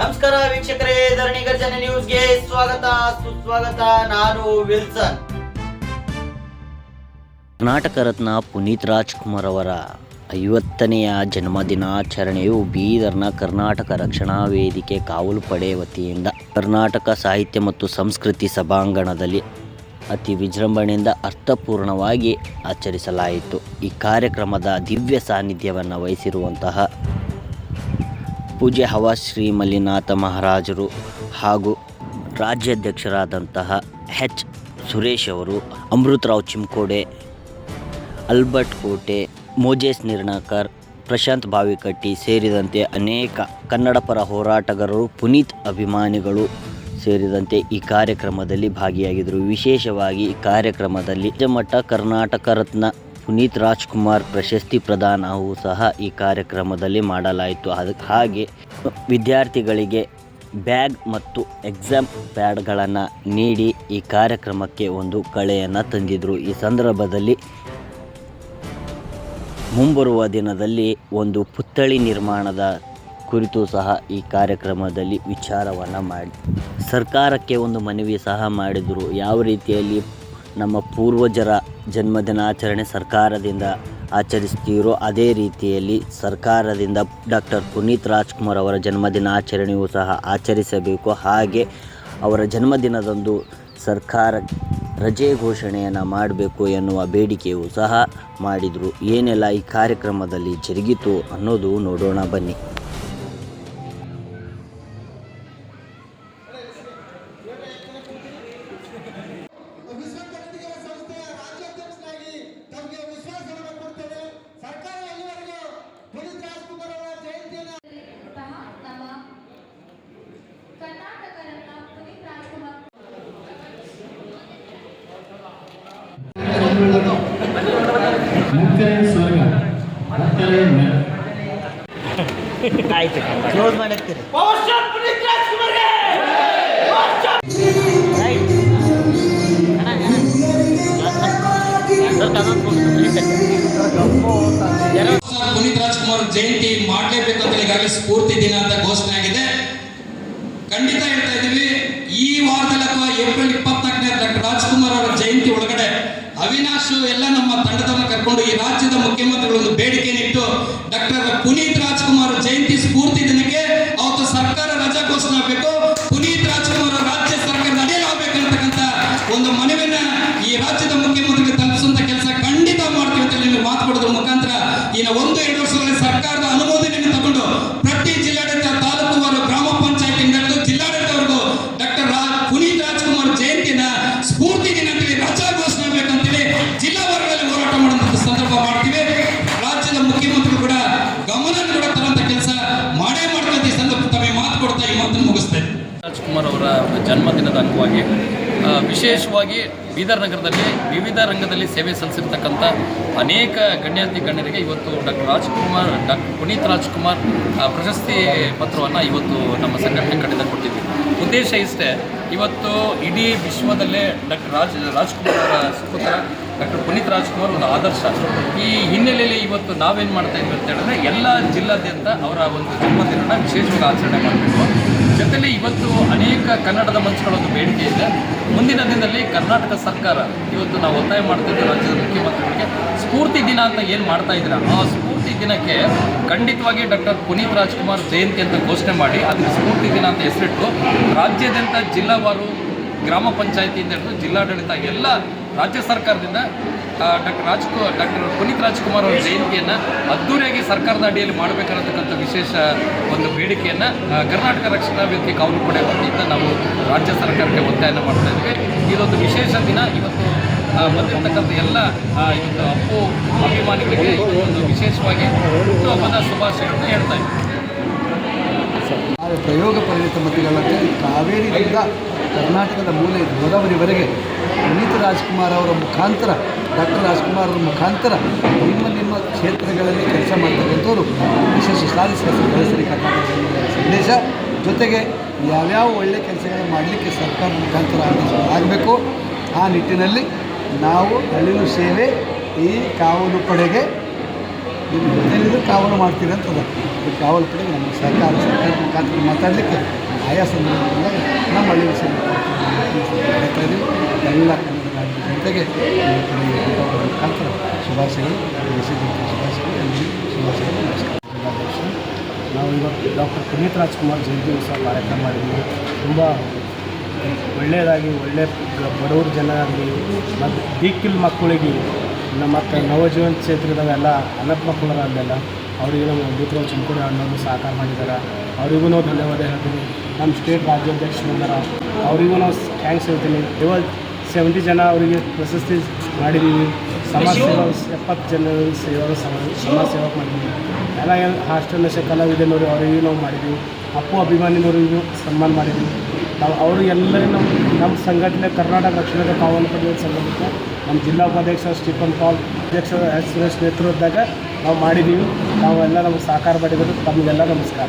ನಮಸ್ಕಾರ ವೀಕ್ಷಕರೇ, ಧರಣಿ ಗರ್ಜನೆ ನ್ಯೂಸ್ಗೆ ಸ್ವಾಗತ, ಸುಸ್ವಾಗತ, ನಾನು ವಿಲ್ಸನ್. ಕರ್ನಾಟಕ ರತ್ನ ಪುನೀತ್ ರಾಜ್ಕುಮಾರ್ ಅವರ ಐವತ್ತನೆಯ ಜನ್ಮದಿನಾಚರಣೆಯು ಬೀದರ್ನ ಕರ್ನಾಟಕ ರಕ್ಷಣಾ ವೇದಿಕೆ ಕಾವಲು ಪಡೆ ವತಿಯಿಂದ ಕರ್ನಾಟಕ ಸಾಹಿತ್ಯ ಮತ್ತು ಸಂಸ್ಕೃತಿ ಸಭಾಂಗಣದಲ್ಲಿ ಅತಿ ವಿಜೃಂಭಣೆಯಿಂದ ಅರ್ಥಪೂರ್ಣವಾಗಿ ಆಚರಿಸಲಾಯಿತು. ಈ ಕಾರ್ಯಕ್ರಮದ ದಿವ್ಯ ಸಾನ್ನಿಧ್ಯವನ್ನು ವಹಿಸಿರುವಂತಹ ಪೂಜ್ಯ ಹವಾ ಶ್ರೀ ಮಲ್ಲಿನಾಥ ಮಹಾರಾಜರು ಹಾಗೂ ರಾಜ್ಯಾಧ್ಯಕ್ಷರಾದಂತಹ ಹೆಚ್ ಸುರೇಶ್ ಅವರು, ಅಮೃತರಾವ್ ಚಿಮ್ಕೋಡೆ, ಅಲ್ಬರ್ಟ್ ಕೋಟೆ, ಮೋಜೇಸ್ ನಿರ್ಣಾಕರ್ ಪ್ರಶಾಂತ್ ಬಾವಿಕಟ್ಟಿ ಸೇರಿದಂತೆ ಅನೇಕ ಕನ್ನಡ ಪರ ಹೋರಾಟಗಾರರು, ಪುನೀತ್ ಅಭಿಮಾನಿಗಳು ಸೇರಿದಂತೆ ಈ ಕಾರ್ಯಕ್ರಮದಲ್ಲಿ ಭಾಗಿಯಾಗಿದ್ದರು. ವಿಶೇಷವಾಗಿ ಈ ಕಾರ್ಯಕ್ರಮದಲ್ಲಿ ರಾಜ್ಯಮಟ್ಟ ಕರ್ನಾಟಕ ರತ್ನ ಪುನೀತ್ ರಾಜ್ಕುಮಾರ್ ಪ್ರಶಸ್ತಿ ಪ್ರದಾನವೂ ಸಹ ಈ ಕಾರ್ಯಕ್ರಮದಲ್ಲಿ ಮಾಡಲಾಯಿತು. ಅದಕ್ಕೆ ಹಾಗೆ ವಿದ್ಯಾರ್ಥಿಗಳಿಗೆ ಬ್ಯಾಗ್ ಮತ್ತು ಎಕ್ಸಾಮ್ ಪ್ಯಾಡ್ಗಳನ್ನು ನೀಡಿ ಈ ಕಾರ್ಯಕ್ರಮಕ್ಕೆ ಒಂದು ಕಳೆಯನ್ನು ತಂದಿದ್ದರು ಈ ಸಂದರ್ಭದಲ್ಲಿ ಮುಂಬರುವ ದಿನದಲ್ಲಿ ಒಂದು ಪುತ್ಥಳಿ ನಿರ್ಮಾಣದ ಕುರಿತು ಸಹ ಈ ಕಾರ್ಯಕ್ರಮದಲ್ಲಿ ವಿಚಾರವನ್ನು ಮಾಡಿ. ಸರ್ಕಾರಕ್ಕೆ ಒಂದು ಮನವಿ ಸಹ ಮಾಡಿದರು. ಯಾವ ರೀತಿಯಲ್ಲಿ ನಮ್ಮ ಪೂರ್ವಜರ ಜನ್ಮದಿನಾಚರಣೆ ಸರ್ಕಾರದಿಂದ ಆಚರಿಸ್ತೀರೋ ಅದೇ ರೀತಿಯಲ್ಲಿ ಸರ್ಕಾರದಿಂದ ಡಾಕ್ಟರ್ ಪುನೀತ್ ರಾಜ್ಕುಮಾರ್ ಅವರ ಜನ್ಮದಿನಾಚರಣೆಯೂ ಸಹ ಆಚರಿಸಬೇಕು. ಹಾಗೆ ಅವರ ಜನ್ಮದಿನದಂದು ಸರ್ಕಾರ ರಜೆ ಘೋಷಣೆಯನ್ನು ಮಾಡಬೇಕು ಎನ್ನುವ ಬೇಡಿಕೆಯೂ ಸಹ ಮಾಡಿದರು. ಏನೆಲ್ಲ ಈ ಕಾರ್ಯಕ್ರಮದಲ್ಲಿ ಜರುಗಿತು ಅನ್ನೋದು ನೋಡೋಣ ಬನ್ನಿ. ಮುಕ್ತರೆ ಆಯ್ತು ಕ್ಲೋಸ್ ಮಾಡತ್ತೀರಿ ಪುನೀತ್ ರಾಜ್ಕುಮಾರ್ ಜಯಂತಿ ಮಾಡಲೇಬೇಕು ಅಂತ ಈಗಾಗಲೇ ಸ್ಫೂರ್ತಿ ದಿನ ಅಂತ ಘೋಷಣೆ ಆಗಿದೆ ಖಂಡಿತ ಹೇಳ್ತಾ ಇದೀವಿ ಈ ವಾರದಲ್ಲಿ ಅಥವಾ ಏಪ್ರಿಲ್ ಡಾಕ್ಟರ್ ರಾಜ್ಕುಮಾರ್ ಅವರ ಜಯಂತಿ ಒಳಗಡೆ ಅವಿನಾಶ್ ಎಲ್ಲ ನಮ್ಮ ತಂಡದವರನ್ನ ಕರ್ಕೊಂಡು ಈ ರಾಜ್ಯದ ಮುಖ್ಯಮಂತ್ರಿಗಳೊಂದು ಒಂದು ಬೇಡಿಕೆಯನ್ನು ಇಟ್ಟು ಡಾಕ್ಟರ್ ಪುನೀತ್ ರಾಜ್ಕುಮಾರ್ ರಾಜ್ಕುಮಾರ್ ಅವರ ಜನ್ಮದಿನದ ಅಂಗವಾಗಿ ವಿಶೇಷವಾಗಿ ಬೀದರ್ ನಗರದಲ್ಲಿ ವಿವಿಧ ರಂಗದಲ್ಲಿ ಸೇವೆ ಸಲ್ಲಿಸಿರ್ತಕ್ಕಂಥ ಅನೇಕ ಗಣ್ಯಾತಿ ಗಣ್ಯರಿಗೆ ಇವತ್ತು ಡಾಕ್ಟರ್ ರಾಜ್ಕುಮಾರ್, ಡಾಕ್ಟರ್ ಪುನೀತ್ ರಾಜ್ಕುಮಾರ್ ಪ್ರಶಸ್ತಿ ಪತ್ರವನ್ನು ಇವತ್ತು ನಮ್ಮ ಸಂಘಟನೆ ಕಡೆಯಿಂದ ಕೊಟ್ಟಿದ್ದೀವಿ ಉದ್ದೇಶ ಇಷ್ಟೇ, ಇವತ್ತು ಇಡೀ ವಿಶ್ವದಲ್ಲೇ ಡಾಕ್ಟರ್ ರಾಜ್, ರಾಜ್ಕುಮಾರ್ ಅವರ ಸುಪುತ್ರ ಡಾಕ್ಟರ್ ಪುನೀತ್ ರಾಜ್ಕುಮಾರ್ ಒಂದು ಆದರ್ಶ. ಈ ಹಿನ್ನೆಲೆಯಲ್ಲಿ ಇವತ್ತು ನಾವೇನು ಮಾಡ್ತಾ ಇದ್ವಿ ಅಂತ ಹೇಳಿದ್ರೆ, ಎಲ್ಲ ಜಿಲ್ಲಾದ್ಯಂತ ಅವರ ಒಂದು ಜನ್ಮದಿನನ ವಿಶೇಷವಾಗಿ ಆಚರಣೆ ಮಾಡಬೇಕು. ಜೊತೆಲಿ ಇವತ್ತು ಅನೇಕ ಕನ್ನಡದ ಮಂಚುಗಳೊಂದು ಬೇಡಿಕೆ ಇದೆ. ಮುಂದಿನ ದಿನದಲ್ಲಿ ಕರ್ನಾಟಕ ಸರ್ಕಾರ ಇವತ್ತು ನಾವು ಒತ್ತಾಯ ಮಾಡ್ತಿದ್ದೆ ರಾಜ್ಯದ ಮುಖ್ಯಮಂತ್ರಿಗಳಿಗೆ ಸ್ಫೂರ್ತಿ ದಿನ ಅಂತ ಏನು ಮಾಡ್ತಾ ಇದ್ದೀರಾ? ಆ ಸ್ಫೂರ್ತಿ ದಿನಕ್ಕೆ ಖಂಡಿತವಾಗಿ ಡಾಕ್ಟರ್ ಪುನೀತ್ ರಾಜ್ಕುಮಾರ್ ಜಯಂತಿ ಅಂತ ಘೋಷಣೆ ಮಾಡಿ ಅದಕ್ಕೆ ಸ್ಫೂರ್ತಿ ದಿನ ಅಂತ ಹೆಸರಿಟ್ಟು ರಾಜ್ಯಾದ್ಯಂತ ಜಿಲ್ಲಾವಾರು ಗ್ರಾಮ ಪಂಚಾಯತಿಯಿಂದ ಹಿಡಿದು ಜಿಲ್ಲಾಡಳಿತ ಎಲ್ಲ ರಾಜ್ಯ ಸರ್ಕಾರದಿಂದ ಡಾಕ್ಟರ್ ರಾಜ್ಕು ಡಾಕ್ಟರ್ ಪುನೀತ್ ರಾಜ್ಕುಮಾರ್ ಅವರ ಜಯಂತಿಯನ್ನು ಅದ್ದೂರಿಯಾಗಿ ಸರ್ಕಾರದ ಅಡಿಯಲ್ಲಿ ಮಾಡಬೇಕನ್ನತಕ್ಕಂಥ ವಿಶೇಷ ಒಂದು ಬೇಡಿಕೆಯನ್ನು ಕರ್ನಾಟಕ ರಕ್ಷಣಾ ವೇದಿಕೆ ಕಾವಲು ಪಡೆ ವತಿಯಿಂದ ನಾವು ರಾಜ್ಯ ಸರ್ಕಾರಕ್ಕೆ ಒತ್ತಾಯನ ಮಾಡ್ತಾ ಇದ್ವಿ. ಇದೊಂದು ವಿಶೇಷ ದಿನ. ಇವತ್ತು ಬಂದಿರತಕ್ಕಂಥ ಎಲ್ಲ ಇವತ್ತು ಅಪ್ಪು ಅಭಿಮಾನಿಗಳಿಗೆ ಒಂದು ವಿಶೇಷವಾಗಿ ಹುಟ್ಟುಹಬ್ಬದ ಶುಭಾಶಯಗಳನ್ನು ಹೇಳ್ತಾ ಇದ್ದೀವಿ ಪ್ರಯೋಗ ಪರಿಣಿತ ಮತಗಳಂತೆ ಕಾವೇರಿಯಿಂದ ಕರ್ನಾಟಕದ ಮೂಲೆ ಗೋದಾವರಿವರೆಗೆ ಪುನೀತ್ ರಾಜ್ಕುಮಾರ್ ಅವರ ಮುಖಾಂತರ ಡಾಕ್ಟರ್ ರಾಜ್ಕುಮಾರ್ ಮುಖಾಂತರ ನಿಮ್ಮ ನಿಮ್ಮ ಕ್ಷೇತ್ರಗಳಲ್ಲಿ ಕೆಲಸ ಮಾಡ್ತಕ್ಕಂಥವ್ರು ಯಶಸ್ಸು ಸಾಧಿಸಿದ ಸದಸ್ಯರಿಗೆ ಸಂದೇಶ. ಜೊತೆಗೆ ಯಾವ್ಯಾವ ಒಳ್ಳೆ ಕೆಲಸಗಳನ್ನು ಮಾಡಲಿಕ್ಕೆ ಸರ್ಕಾರ ಮುಖಾಂತರ ಆಗಬೇಕು, ಆ ನಿಟ್ಟಿನಲ್ಲಿ ನಾವು ಹಳ್ಳಿನ ಸೇವೆ ಈ ಕಾವಲು ಪಡೆಗೆ ನಿಮ್ಮ ಕಾವಲು ಮಾಡ್ತೀರಿ ಅಂತದ ಈ ಕಾವಲು ಪಡೆಗೆ ನಮ್ಮ ಸರ್ಕಾರ ಸರ್ಕಾರ ಮುಖಾಂತರ ಮಾತಾಡಲಿಕ್ಕೆ ಆಯಾ ಸಂದರ್ಭದಲ್ಲಿ ನಮ್ಮ ಹಳ್ಳಿನ ಸೇವೆ ಎಲ್ಲ ಹಬ್ಬದ ಮುಖಾಂತರ ಶುಭಾಶಯಗಳು ದೇಶದ ಶುಭಾಶಯಗಳು ಎಲ್ಲರಿಗೂ ಶುಭಾಶಯಗಳು ನಮಸ್ಕಾರ. ನಾವು ಇವತ್ತು ಡಾಕ್ಟರ್ ಪುನೀತ್ ರಾಜ್ಕುಮಾರ್ ಜಯಂತಿ ಉತ್ಸವ ಕಾರ್ಯಕ್ರಮ ಮಾಡಿದ್ವಿ. ತುಂಬ ಒಳ್ಳೆಯದಾಗಿ ಒಳ್ಳೆಯ ಬಡವ್ರ ಜನ ಆಗಲಿ ಮತ್ತು ದಿಕ್ಕಿಲ್ ಮಕ್ಕಳಿಗೆ ನಮ್ಮ ಮತ್ತು ನವಜೀವನ ಕ್ಷೇತ್ರದವೆಲ್ಲ ಅನಾಥ ಮಕ್ಕಳರಲ್ಲೆಲ್ಲ ಅವ್ರಿಗೆ ನಮ್ಮ ಅಮೃತರಾವ್ ಚಿಂಕೋಡಿ ಅಣ್ಣವರು ಸಹಕಾರ ಮಾಡಿದ್ದಾರೆ ಅವರಿಗೂ ನಾವು ಧನ್ಯವಾದ ಹೇಳ್ತೀನಿ. ನಮ್ಮ ಸ್ಟೇಟ್ ರಾಜ್ಯಾಧ್ಯಕ್ಷರು ಬಂದಾರ ಅವರಿಗೂ ನಾವು ಥ್ಯಾಂಕ್ಸ್ ಹೇಳ್ತೀನಿ. ಇವಾಗ ಸೆವೆಂಟಿ ಜನ ಅವರಿಗೆ ಪ್ರಶಸ್ತಿ ಮಾಡಿದ್ದೀವಿ. ಸಮಾಜ ಸೇವಾ ಎಪ್ಪತ್ತು ಜನ ಸೇವಾ ಸಮಾಜ ಸಮಾಜ ಸೇವಕ ಮಾಡಿದ್ದೀವಿ. ಎಲ್ಲ ಏನು ಹಾಸ್ಟೆಲ್ ಕಲಾವಿದೆ ಕಲಾವಿದನವರು ಅವರಿಗೂ ನಾವು ಮಾಡಿದ್ದೀವಿ. ಅಪ್ಪು ಅಭಿಮಾನಿನವರಿಗೂ ಸನ್ಮಾನ ಮಾಡಿದ್ದೀವಿ. ನಾವು ಅವರು ಎಲ್ಲರಿಗೂ ನಮ್ಮ ನಮ್ಮ ಸಂಘಟನೆ ಕರ್ನಾಟಕ ರಕ್ಷಣಾ ಕಾವಲು ಪಡೆಯೋದು ಸಂಘಟನೆ ನಮ್ಮ ಜಿಲ್ಲಾ ಉಪಾಧ್ಯಕ್ಷ ಸ್ಟೀಫನ್ ಪಾಲ್ ಅಧ್ಯಕ್ಷ ಎಸ್ ಸುರೇಶ್ ನೇತೃತ್ವದಾಗ ನಾವು ಮಾಡಿದ್ದೀವಿ. ನಾವೆಲ್ಲ ನಮಗೆ ಸಹಕಾರ ಮಾಡಿದ್ರು ತಮಗೆಲ್ಲ ನಮಸ್ಕಾರ.